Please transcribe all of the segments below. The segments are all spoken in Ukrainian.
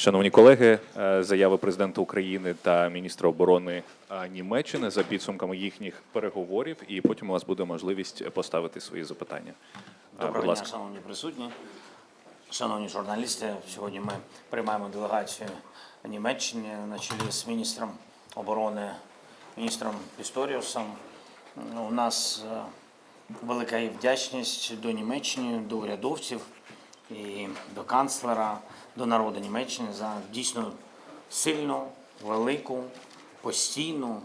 Шановні колеги, е, заяви президента України та міністра оборони е, Німеччини за підсумками їхніх переговорів, і потім у вас буде можливість поставити свої запитання. Е, Доброго Будь дня, шановні присутні, шановні журналісти. Сьогодні ми приймаємо делегацію Німеччини на чолі з міністром оборони, міністром Пісторіусом. У нас велика і вдячність до Німеччини, до урядовців і до канцлера, до народу Німеччини за дійсно сильну, велику, постійну,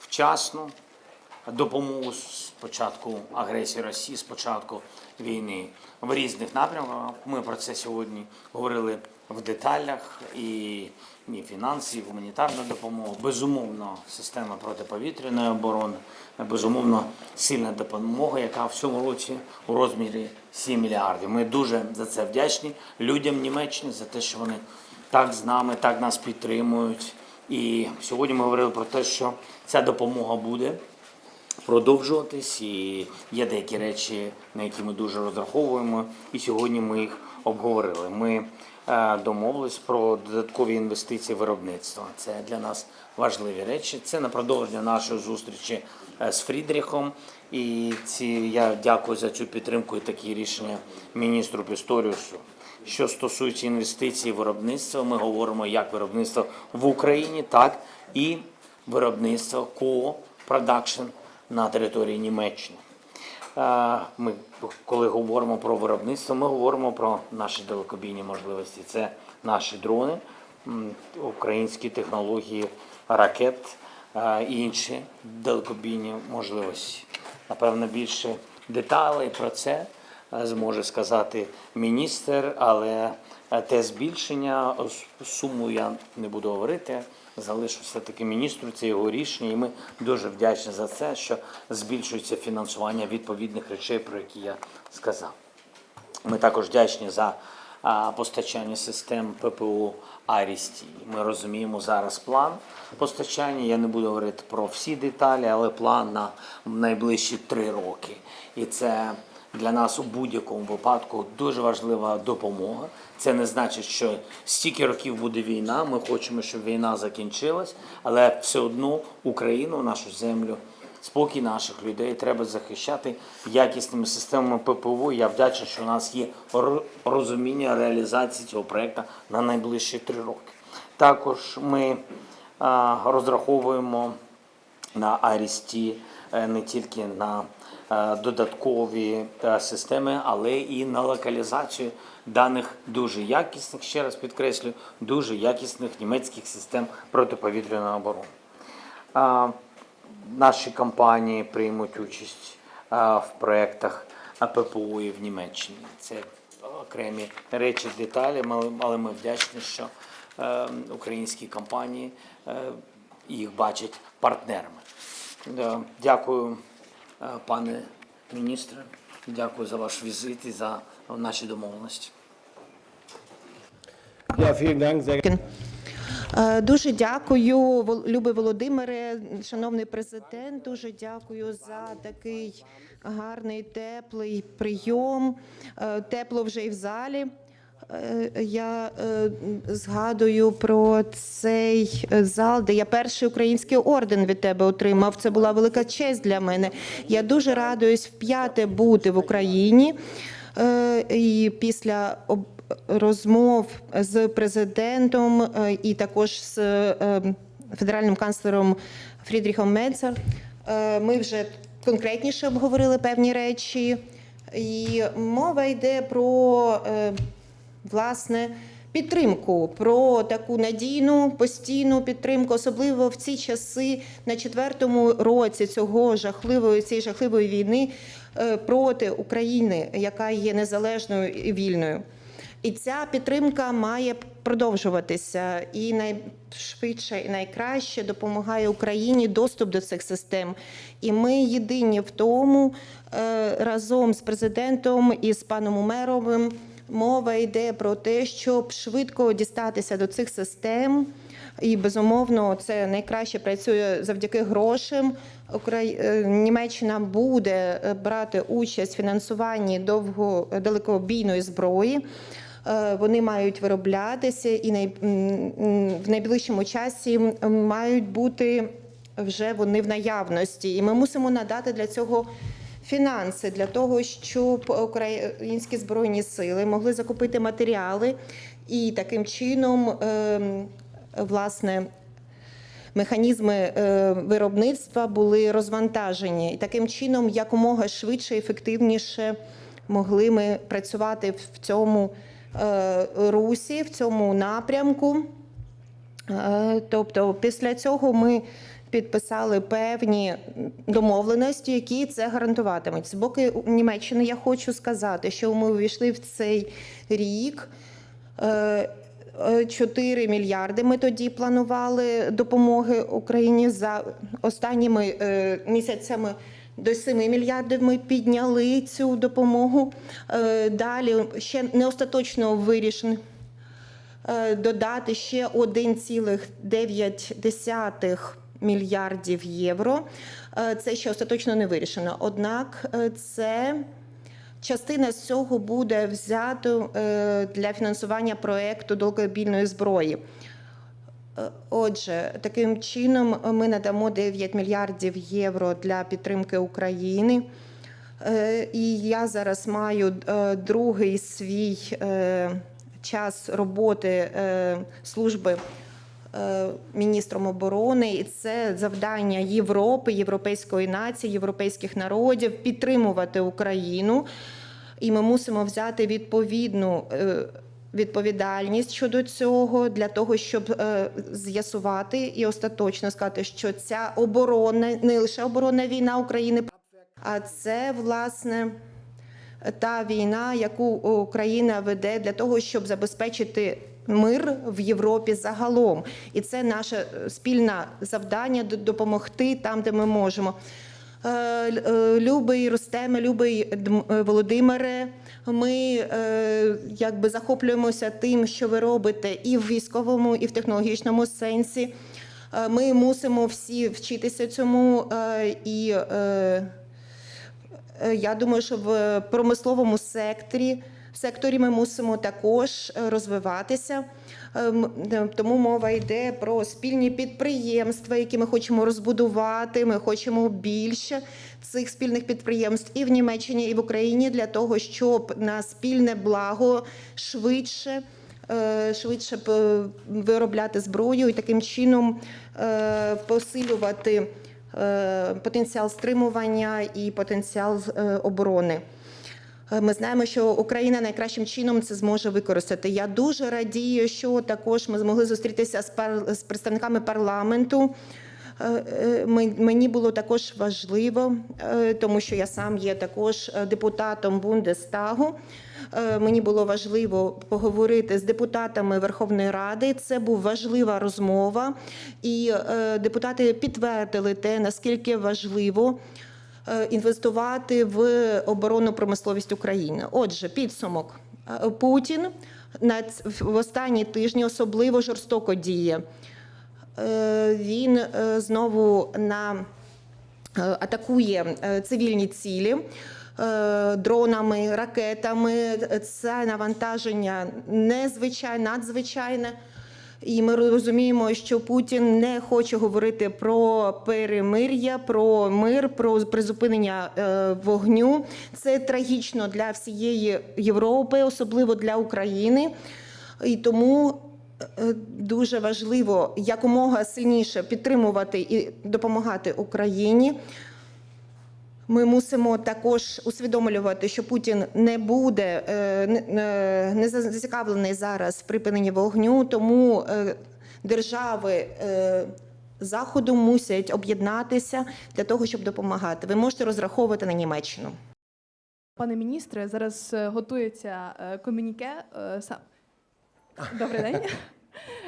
вчасну допомогу з початку агресії Росії, з початку війни в різних напрямках. Ми про це сьогодні говорили в деталях і, і фінанси, і гуманітарна допомога, безумовно, система протиповітряної оборони, безумовно, сильна допомога, яка в цьому році у розмірі 7 мільярдів. Ми дуже за це вдячні людям Німеччини за те, що вони так з нами, так нас підтримують. І сьогодні ми говорили про те, що ця допомога буде продовжуватись, і є деякі речі, на які ми дуже розраховуємо, і сьогодні ми їх обговорили. Ми домовились про додаткові інвестиції в виробництво. Це для нас важливі речі. Це на продовження нашої зустрічі е, з Фрідріхом. І ці я дякую за цю підтримку і такі рішення міністру Пісторіусу. Що стосується інвестицій в виробництво, ми говоримо як виробництво в Україні, так і виробництво ко-продакшн на території Німеччини. Ми, коли говоримо про виробництво, ми говоримо про наші далекобійні можливості. Це наші дрони, українські технології ракет і інші далекобійні можливості. Напевно, більше деталей про це зможе сказати міністр, але те збільшення суму я не буду говорити. Залишу все-таки міністру, це його рішення, і ми дуже вдячні за це, що збільшується фінансування відповідних речей, про які я сказав. Ми також вдячні за постачання систем ППО Арісті. Ми розуміємо зараз план постачання. Я не буду говорити про всі деталі, але план на найближчі три роки. І це для нас у будь-якому випадку дуже важлива допомога. Це не значить, що стільки років буде війна. Ми хочемо, щоб війна закінчилась, але все одно Україну, нашу землю спокій наших людей треба захищати якісними системами ППО. Я вдячний, що у нас є розуміння реалізації цього проекту на найближчі три роки. Також ми розраховуємо на Арісті е, не тільки на додаткові е, системи, але і на локалізацію даних дуже якісних, ще раз підкреслю, дуже якісних німецьких систем протиповітряної оборони. Наші компанії приймуть участь в проєктах ППО і в Німеччині. Це окремі речі, деталі, але- ми вдячні, що е, українські компанії е, їх бачать партнерами. Е, Дякую, е, пане міністре. Дякую за ваш візит і за наші домовленості. Ja, vielen Dank, sehr Е, Дуже дякую, Любе Володимире, шановний президент. Дуже дякую за такий гарний теплий прийом. Е, Тепло вже і в залі. Е, Я е, згадую про цей е, зал, де я перший український орден від тебе отримав. Це була велика честь для мене. Я дуже радуюсь вп'яте бути в Україні. І після розмов з президентом і також з федеральним канцлером Фрідріхом Мецер е, ми вже конкретніше обговорили певні речі. І мова йде про власне підтримку, про таку надійну постійну підтримку, особливо в ці часи на четвертому році цього жахливої цієї жахливої війни е, проти України, яка є незалежною і вільною. І ця підтримка має продовжуватися і найшвидше і найкраще допомагає Україні доступ до цих систем. І ми єдині в тому е, разом з президентом і з паном Умеровим. Мова йде про те, щоб швидко дістатися до цих систем. І безумовно, це найкраще працює завдяки грошам. Е, Німеччина буде е, брати участь в фінансуванні довго далекобійної зброї. Е, Вони мають вироблятися і в найближчому часі мають бути вже вони в наявності. І ми мусимо надати для цього фінанси для того, щоб українські збройні сили могли закупити матеріали і таким чином, ем, власне, механізми е, виробництва були розвантажені. І таким чином, якомога швидше і ефективніше могли ми працювати в цьому е, русі, в цьому напрямку. Е, Тобто, після цього ми підписали певні домовленості, які це гарантуватимуть. З боку Німеччини я хочу сказати, що ми увійшли в цей рік. е, е, 4 мільярди ми тоді планували допомоги Україні за останніми е, місяцями. До 7 мільярдів ми підняли цю допомогу. Е, Далі ще не остаточно вирішено е, додати ще 1,9 мільярдів євро. Е, Це ще остаточно не вирішено. Однак е, це частина з цього буде взято е, для фінансування проекту далекобійної зброї. Отже, таким чином ми надамо 9 мільярдів євро для підтримки України. І я зараз маю другий свій час роботи служби міністром оборони, і це завдання Європи, європейської нації, європейських народів підтримувати Україну. І ми мусимо взяти відповідну е, відповідальність щодо цього для того, щоб е, з'ясувати і остаточно сказати, що ця оборона не лише оборонна війна України, а це власне та війна, яку Україна веде для того, щоб забезпечити мир в Європі загалом. І це наше е, спільне завдання допомогти там, де ми можемо. Е, е, Любий Рустеме, любий Володимире. Ми якби захоплюємося тим, що ви робите і в військовому, і в технологічному сенсі. Ми мусимо всі вчитися цьому і. Я думаю, що в промисловому секторі, секторі ми мусимо також е, розвиватися. Е, м- е, Тому мова йде про спільні підприємства, які ми хочемо розбудувати. Ми хочемо більше цих спільних підприємств і в Німеччині, і в Україні для того, щоб на спільне благо швидше. е, Швидше виробляти зброю і таким чином посилювати потенціал стримування і потенціал оборони. Е, Ми знаємо, що Україна найкращим чином це зможе використати. Я дуже радію, що також ми змогли зустрітися з пар- з представниками парламенту. Е, е, Мені було також важливо, тому що я сам є також депутатом Бундестагу. Мені було важливо поговорити з депутатами Верховної Ради. Це була важлива розмова, і депутати підтвердили те, наскільки важливо інвестувати в оборонну промисловість України. Отже, підсумок. Е, Путін на в останні тижні особливо жорстоко діє. Е, Він е, знову на е, атакує е, цивільні цілі е, дронами, ракетами. Це навантаження незвичайне, надзвичайне. І ми розуміємо, що Путін не хоче говорити про перемир'я, про мир, про призупинення е, вогню. Це трагічно для всієї Європи, особливо для України. І тому е, дуже важливо якомога сильніше підтримувати і допомагати Україні. Ми мусимо також усвідомлювати, що Путін не буде е, не- не- зацікавлений зараз в припиненні вогню, тому е, держави е, заходу мусять об'єднатися для того, щоб допомагати. Ви можете розраховувати на Німеччину. Пане міністре, зараз е, готується е, комюніке. е, Добрий день.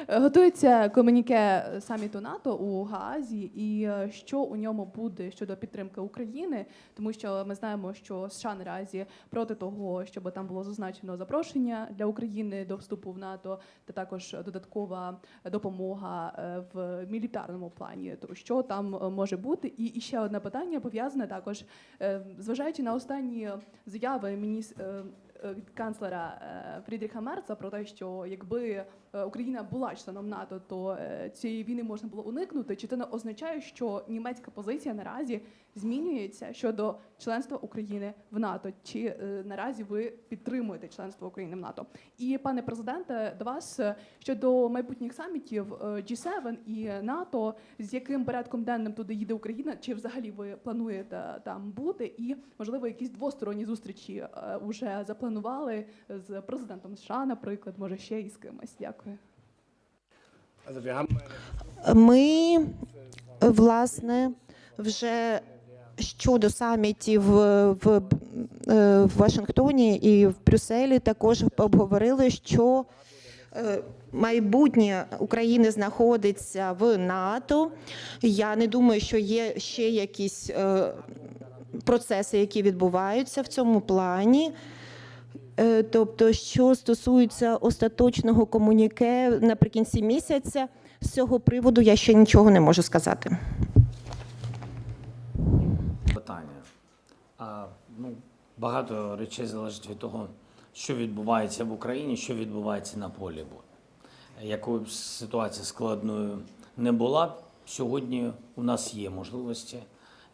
Готується комюніке саміту НАТО у Гаазі, і е, що у ньому буде щодо підтримки України, тому що ми знаємо, що США наразі проти того, щоб там було зазначено запрошення для України до вступу в НАТО, та також додаткова допомога е, в мілітарному плані. То що там е, може бути? І, ще одне питання пов'язане також, зважаючи на останні заяви мініс... е, від канцлера е, Фрідріха Мерца про те, що якби е, Україна була членом НАТО, то цієї війни можна було уникнути. Чи це не означає, що німецька позиція наразі змінюється щодо членства України в НАТО? Чи е, наразі ви підтримуєте членство України в НАТО? І пане президенте, до вас е, щодо майбутніх самітів е, G7 і НАТО, з яким порядком денним туди їде Україна? Чи взагалі ви плануєте там бути? І можливо якісь двосторонні зустрічі вже запланували з президентом США, наприклад, може ще і з кимось? Дякую. Ми, власне, вже щодо самітів в, в, е, Вашингтоні і в Брюсселі також обговорили, що е, майбутнє України знаходиться в НАТО. Я не думаю, що є ще якісь е, процеси, які відбуваються в цьому плані. Е, Тобто, що стосується остаточного комуніке наприкінці місяця, з цього приводу я ще нічого не можу сказати. питання. Ну, багато речей залежить від того, що відбувається в Україні, що відбувається на полі бою. Якою б ситуація складною не була, сьогодні у нас є можливості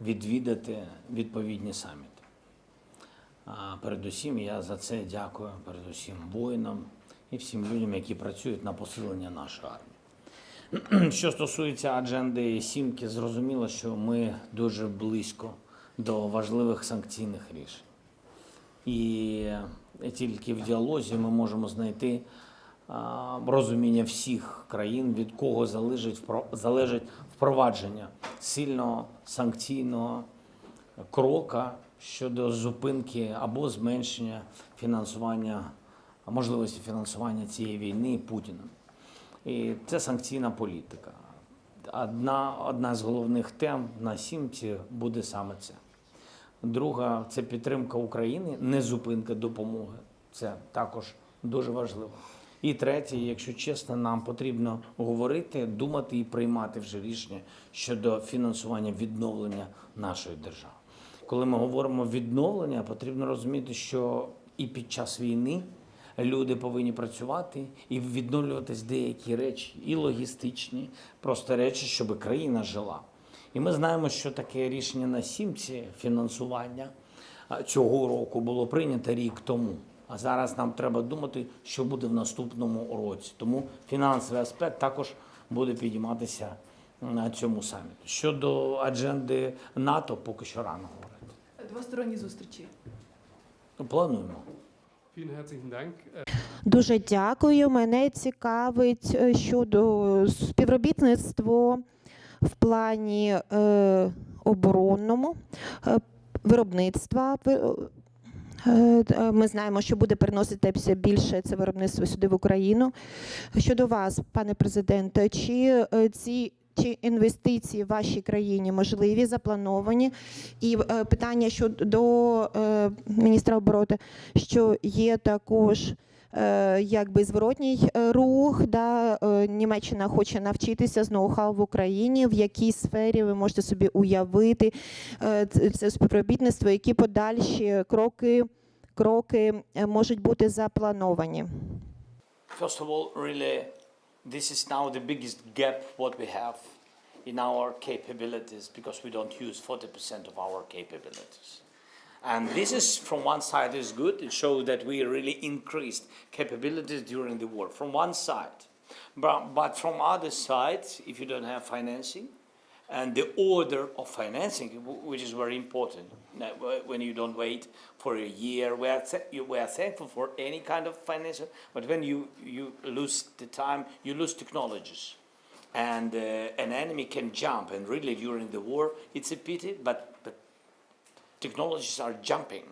відвідати відповідні саміти. А, передусім, я за це дякую передусім воїнам і всім людям, які працюють на посилення нашої армії. Що стосується адженди сімки, зрозуміло, що ми дуже близько до важливих санкційних рішень. І тільки в діалозі ми можемо знайти розуміння всіх країн, від кого залежить впровадження сильного санкційного крока щодо зупинки або зменшення фінансування, можливості фінансування цієї війни Путіним. І це санкційна політика. Одна, одна з головних тем на сімці буде саме це. Друга це підтримка України, не зупинка допомоги. Це також дуже важливо. І третє, якщо чесно, нам потрібно говорити, думати і приймати вже рішення щодо фінансування відновлення нашої держави. Коли ми говоримо відновлення, потрібно розуміти, що і під час війни люди повинні працювати і відновлюватись деякі речі, і логістичні, просто речі, щоб країна жила. І ми знаємо, що таке рішення на сімці фінансування цього року було прийнято рік тому. А зараз нам треба думати, що буде в наступному році. Тому фінансовий аспект також буде підійматися на цьому саміті. Щодо адженди НАТО, поки що рано говорити. Двосторонні зустрічі. Ну, Плануємо. Дуже дякую. Мене цікавить е, щодо співробітництва в плані е, оборонному е, виробництва. Ви- е, Ми знаємо, що буде переноситися більше це виробництво сюди в Україну. Щодо вас, пане президенте, чи ці чи інвестиції в вашій країні можливі, заплановані? І питання щодо міністра оборони, що є також якби зворотній е, рух, да, е, Німеччина хоче навчитися з ноу-хау в Україні, в якій сфері ви можете собі уявити е, це співробітництво, які подальші кроки, кроки е, можуть бути заплановані? First of all, really, this is now the biggest gap what we have in our capabilities because we don't use 40% of our capabilities. And this is, from one side, is good. It shows that we really increased capabilities during the war. From one side, but, but from other side, if you don't have financing, and the order of financing, which is very important. When you don't wait for a year, we are, th- we are thankful for any kind of financial, but when you, you lose the time, you lose technologies. And uh, an enemy can jump, and really during the war, it's a pity, but technologies are jumping.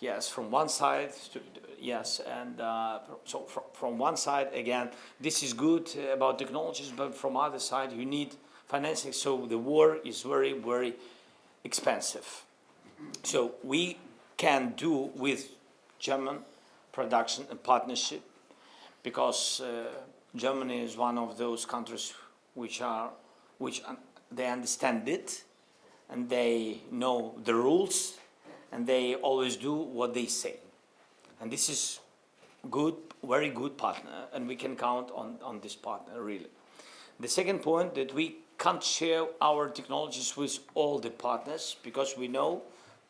Yes, from one side to yes, and uh, so from, from one side again, this is good uh, about technologies, but from other side you need financing. So the war is very very expensive. So we can do with German production and partnership because uh, Germany is one of those countries which are which un- they understand it and they know the rules and they always do what they say. And this is good, very good partner, and we can count on, on this partner really. The second point that we can't share our technologies with all the partners because we know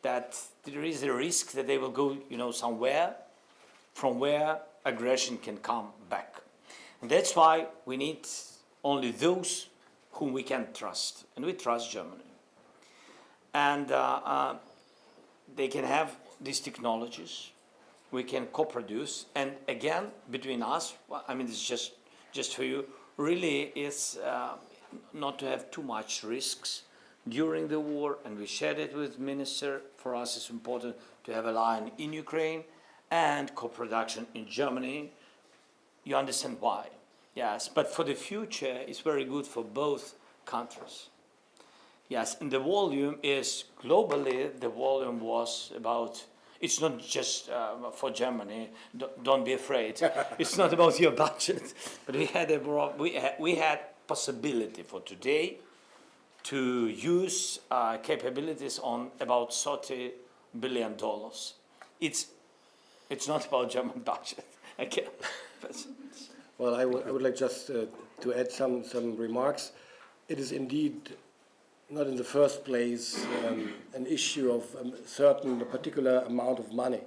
that there is a risk that they will go, you know, somewhere from where aggression can come back. And that's why we need only those whom we can trust, and we trust Germany. And uh, uh, they can have these technologies, we can co-produce, and again, between us, I mean, it's just, just for you, really is uh, not to have too much risks during the war, and we shared it with minister. For us, it's important to have a line in Ukraine and co-production in Germany. You understand why? Yes, but for the future, it's very good for both countries. Yes, and the volume is globally, the volume was about, it's not just uh, for Germany, don't, don't be afraid. it's not about your budget, but we had a, we had, we had possibility for today to use uh, capabilities on about 30 billion dollars. It's, it's not about German budget. But- Well, I would, I would like just uh, to add some, some remarks. It is indeed not in the first place um, an issue of a certain particular amount of money.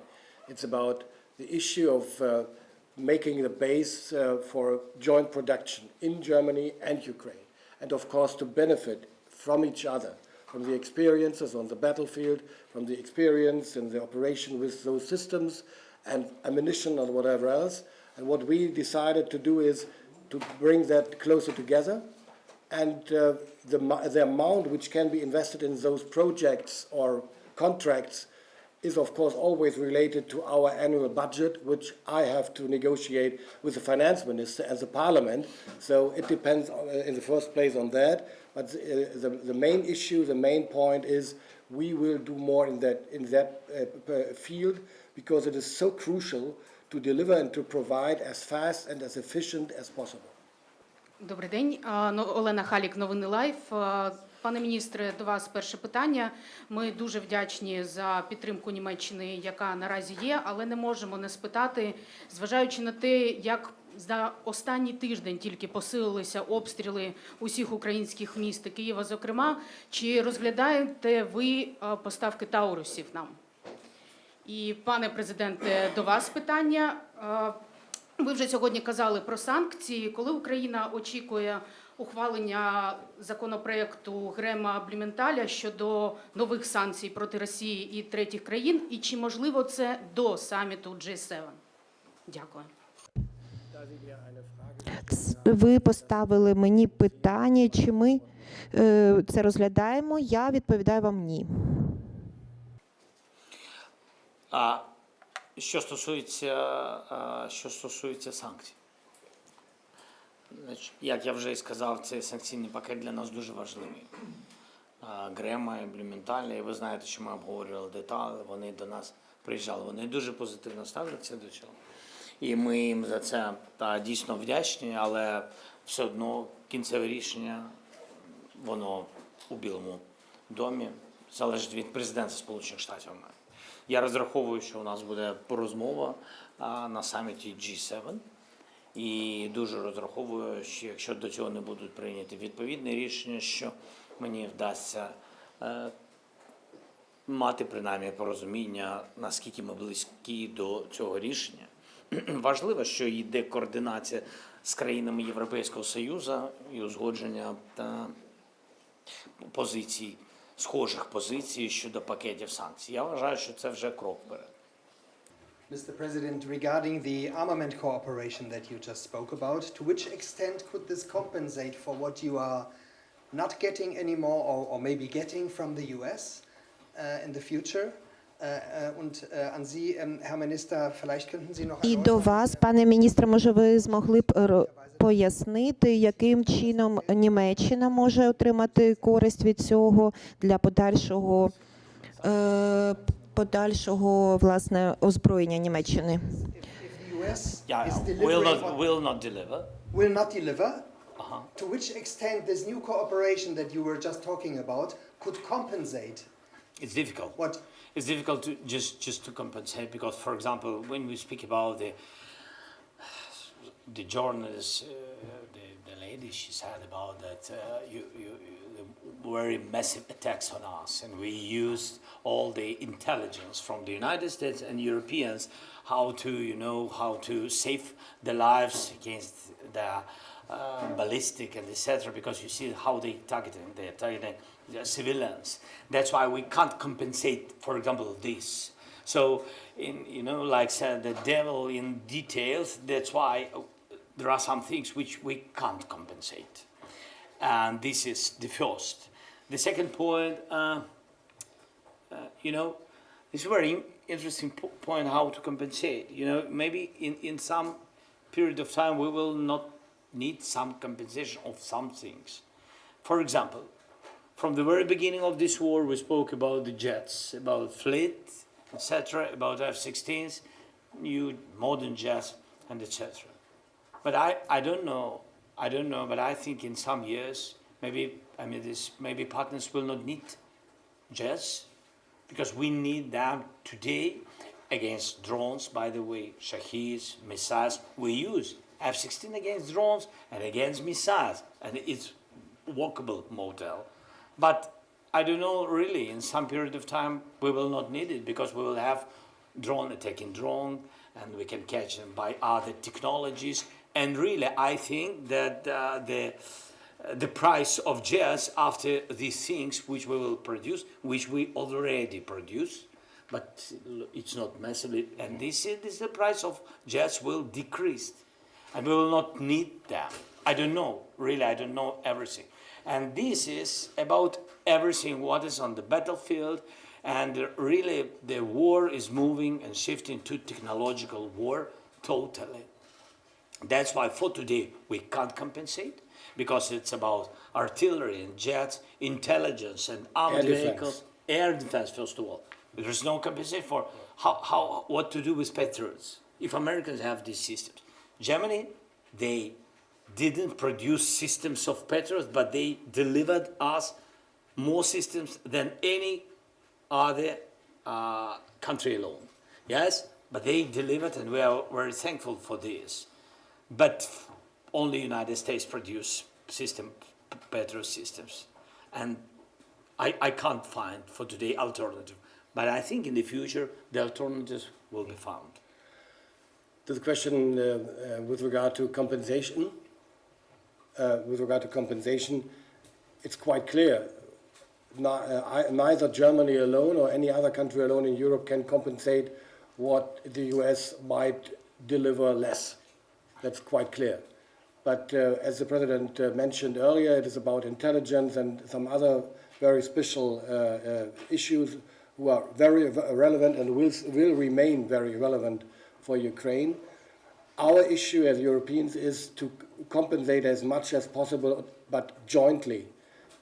It's about the issue of uh, making the base uh, for joint production in Germany and Ukraine, and of course to benefit from each other, from the experiences on the battlefield, from the experience in the operation with those systems and ammunition and whatever else. And what we decided to do is to bring that closer together and uh, the, the amount which can be invested in those projects or contracts is of course always related to our annual budget, which I have to negotiate with the finance minister as a parliament. So it depends uh, in the first place on that. But uh, the, the main issue, the main point is we will do more in that, in that uh, field because it is so crucial to deliver and to provide as fast and as efficient as possible. Добрий день, Олена Халік, новини Лайф. Пане міністре, до вас перше питання. Ми дуже вдячні за підтримку Німеччини, яка наразі є, але не можемо не спитати, зважаючи на те, як за останній тиждень тільки посилилися обстріли усіх українських міст Києва, зокрема, чи розглядаєте ви поставки таурусів нам? І, пане президенте, до вас питання. Е, Ви вже сьогодні казали про санкції. Коли Україна очікує ухвалення законопроекту Грема Бліменталя щодо нових санкцій проти Росії і третіх країн, і чи можливо це до саміту G7? Дякую. Ви поставили мені питання, чи ми е, це розглядаємо. Я відповідаю вам ні. А що стосується, що стосується санкцій, як я вже і сказав, цей санкційний пакет для нас дуже важливий. Грема і Блюментальна, і ви знаєте, що ми обговорювали деталі, вони до нас приїжджали. Вони дуже позитивно ставляться до цього. І ми їм за це та, дійсно вдячні, але все одно кінцеве рішення воно у Білому домі залежить від президента Сполучених Штатів Америки. Я розраховую, що у нас буде розмова на саміті G7. І дуже розраховую, що якщо до цього не будуть прийняті відповідні рішення, що мені вдасться е, мати принаймні порозуміння, наскільки ми близькі до цього рішення. Важливо, що йде координація з країнами Європейського Союзу і узгодження та позицій, схожих позицій щодо пакетів санкцій. Я вважаю, що це вже крок вперед. Mr. President, regarding the armament cooperation that you just spoke about, to which extent could this compensate for what you are not getting anymore or, or maybe getting from the US uh, in the future? Uh, uh, uh, um, І до вас, пане міністре, може, ви змогли б ро- пояснити, яким чином Німеччина може отримати користь від цього для подальшого, е, подальшого власне озброєння Німеччини? US Yeah, will not, will not deliver. will not deliver, Uh-huh. to which extent this new cooperation that you were just talking about could compensate It's difficult. What? It's difficult to just just to compensate because, for example, when we speak about the the journalist, uh, the, the lady, she said about that uh, you, you, you very massive attacks on us, and we used all the intelligence from the United States and Europeans how to, you know, how to save the lives against the uh, ballistic and etc. Because you see how they targeting, they're targeting the civilians. That's why we can't compensate, for example, this. So, in, you know, like said, the devil in details. That's why there are some things which we can't compensate, and this is the first. The second point, uh, uh, you know, it's a very interesting po- point how to compensate. You know, maybe in, in some period of time we will not need some compensation of some things. For example, from the very beginning of this war, we spoke about the jets, about fleet, etc., about F-16s, new modern jets, and etc. But I, I don't know. I don't know. But I think in some years, maybe I mean this, maybe partners will not need jets because we need them today against drones. By the way, Shaheeds, missiles. We use F-16 against drones and against missiles, and it's walkable model. But I don't know really. In some period of time, we will not need it because we will have drone attacking drone, and we can catch them by other technologies. And really, I think that uh, the the price of jets after these things which we will produce, which we already produce, but it's not massively, and this is, this is the price of jets will decrease, and we will not need them. I don't know, really, I don't know everything. And this is about everything what is on the battlefield, and really the war is moving and shifting to technological war totally. That's why for today we can't compensate because it's about artillery and jets, intelligence and armed Air defense. vehicles, air defense first of all. There's no compensation for how, how what to do with Patriots if Americans have these systems. Germany, they didn't produce systems of Patriots, but they delivered us more systems than any other uh, country alone. Yes, but they delivered, and we are very thankful for this. But only United States produce system, Patriot systems, and I, I can't find for today alternative. But I think in the future the alternatives will be found. To the question uh, uh, with regard to compensation, uh, with regard to compensation, it's quite clear. Uh, Neither Germany alone or any other country alone in Europe can compensate what the US might deliver less. That's quite clear. But uh, as the President uh, mentioned earlier, it is about intelligence and some other very special uh, uh, issues who are very relevant and will, will remain very relevant for Ukraine. Our issue as Europeans is to compensate as much as possible, but jointly,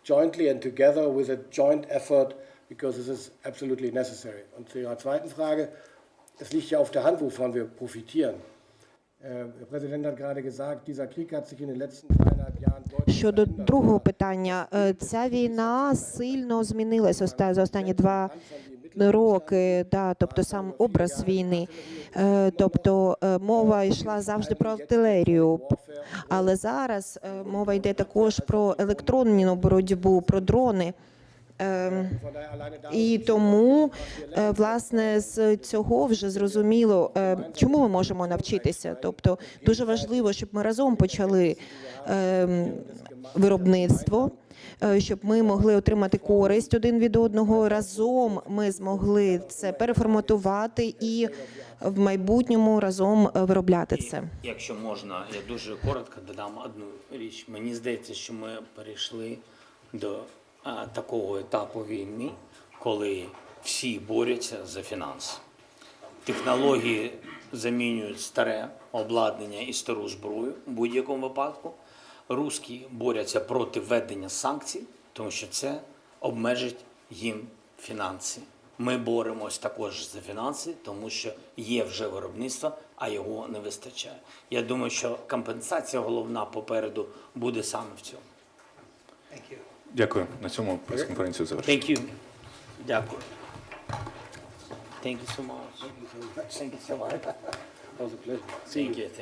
jointly and together with a joint effort, because this is absolutely necessary. Und zu Ihrer zweiten Frage, es liegt ja auf der Hand, wovon wir profitieren. Äh, Der Präsident hat gerade gesagt, dieser Krieg hat sich in den letzten dreieinhalb Jahren Щодо другого питання, е, ця війна сильно змінилась оста- за останні два роки, да, тобто сам образ війни. Е, Тобто е, мова йшла завжди про артилерію, але зараз е, мова йде також про електронну боротьбу, про дрони. Ем, І тому, е, власне, з цього вже зрозуміло, е, чому ми можемо навчитися. Тобто, дуже важливо, щоб ми разом почали ем, виробництво, е, щоб ми могли отримати користь один від одного. Разом ми змогли це переформатувати і в майбутньому разом виробляти це. Якщо можна, я дуже коротко додам одну річ. Мені здається, що ми перейшли до такого етапу війни, коли всі борються за фінанси. Технології замінюють старе обладнання і стару зброю в будь-якому випадку. Руські борються проти введення санкцій, тому що це обмежить їм фінанси. Ми боремось також за фінанси, тому що є вже виробництво, а його не вистачає. Я думаю, що компенсація головна попереду буде саме в цьому. Thank you. Дякую. На цьому прес-конференцію завершую. Thank you. Дякую. Thank you so much. Thank you so much. Thank you so much. It was a pleasure. See you. Thank you. Thank